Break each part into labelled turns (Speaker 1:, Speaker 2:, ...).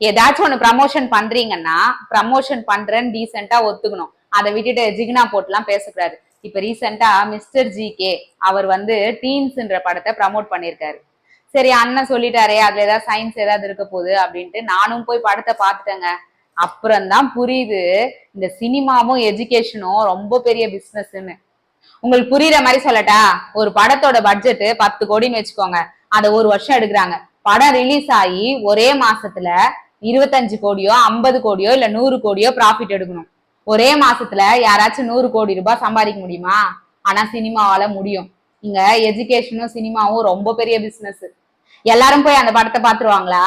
Speaker 1: ஏதாச்சும் ஒண்ணு ப்ரமோஷன் பண்றீங்கன்னா ப்ரமோஷன் பண்றேன்னு டீசெண்டா ஒத்துக்கணும். அதை விட்டுட்டு ஜிக்னா போட்டுலாம் பேசக்கூடாது. இப்ப ரீசெண்டா மிஸ்டர் ஜி கே அவர் வந்து டீன்ஸ்ன்ற படத்தை ப்ரமோட் பண்ணியிருக்காரு. சரி அண்ணன் சொல்லிட்டாரே அதுல ஏதாவது சயின்ஸ் ஏதாவது இருக்க போகுது அப்படின்ட்டு நானும் போய் படத்தை பார்த்துட்டேங்க. அப்புறம்தான் புரியுது இந்த சினிமாவும் எஜுகேஷனும் ரொம்ப பெரிய பிசினஸ்ன்னு உங்களுக்கு புரியுற மாதிரி சொல்லட்டா? ஒரு படத்தோட பட்ஜெட் பத்து கோடின்னு வச்சுக்கோங்க. அதை ஒரு வருஷம் எடுக்கிறாங்க. படம் ரிலீஸ் ஆகி ஒரே மாசத்துல இருபத்தஞ்சு கோடியோ ஐம்பது கோடியோ இல்ல நூறு கோடியோ ப்ராஃபிட் எடுக்கணும். ஒரே மாசத்துல யாராச்சும் நூறு கோடி ரூபாய் சம்பாதிக்க முடியுமா? ஆனா சினிமாவால முடியும். இங்க எஜுகேஷனும் சினிமாவும் ரொம்ப பெரிய பிசினஸ் எல்லாரும் போய் அந்த படத்தை பாத்துருவாங்களா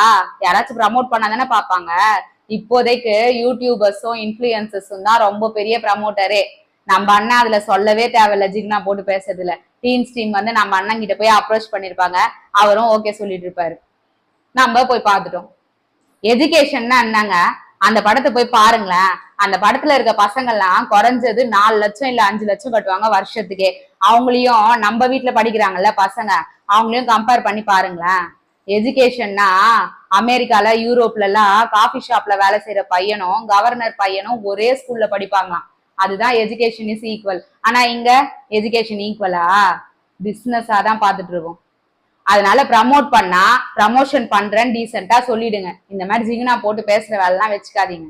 Speaker 1: யாராச்சும் ப்ரமோட் பண்ணாதானே பாப்பாங்க இப்போதைக்கு யூடியூபர்ஸும் இன்ஃபுளுசஸும் தான் ரொம்ப பெரிய ப்ரமோட்டரே நம்ம அண்ணன் அதுல சொல்லவே தேவையில்ல ஜிக்னா போட்டு பேசுறதுல. இல்ல டீன்ஸ் டீம் வந்து நம்ம அண்ணன் கிட்ட போய் அப்ரோச் பண்ணிருப்பாங்க. அவரும் ஓகே சொல்லிட்டு இருப்பாரு. நம்ம போய் பார்த்துட்டோம். எஜுகேஷன்னா என்னங்க? அந்த படத்தை போய் பாருங்களேன். அந்த படத்துல இருக்க பசங்கள்லாம் குறைஞ்சது நாலு லட்சம் இல்ல அஞ்சு லட்சம் கட்டுவாங்க வருஷத்துக்கே. அவங்களையும் நம்ம வீட்டுல படிக்கிறாங்கல்ல பசங்க அவங்களையும் கம்பேர் பண்ணி பாருங்களேன். எஜுகேஷன்னா அமெரிக்கால யூரோப்ல எல்லாம் காஃபி ஷாப்ல வேலை செய்யற பையனும் கவர்னர் பையனும் ஒரே ஸ்கூல்ல படிப்பாங்களாம். அதுதான் எஜுகேஷன் இஸ் ஈக்குவல் ஆனா இங்க எஜுகேஷன் ஈக்குவலா பிசினஸா தான் பாத்துட்டு இருக்கோம். அதனால ப்ரமோட் பண்ணா ப்ரமோஷன் பண்றேன்னு டீசெண்டா சொல்லிடுங்க. இந்த மாதிரி ஜிகினா போட்டு பேசுற வேலைலாம் வச்சுக்காதீங்க.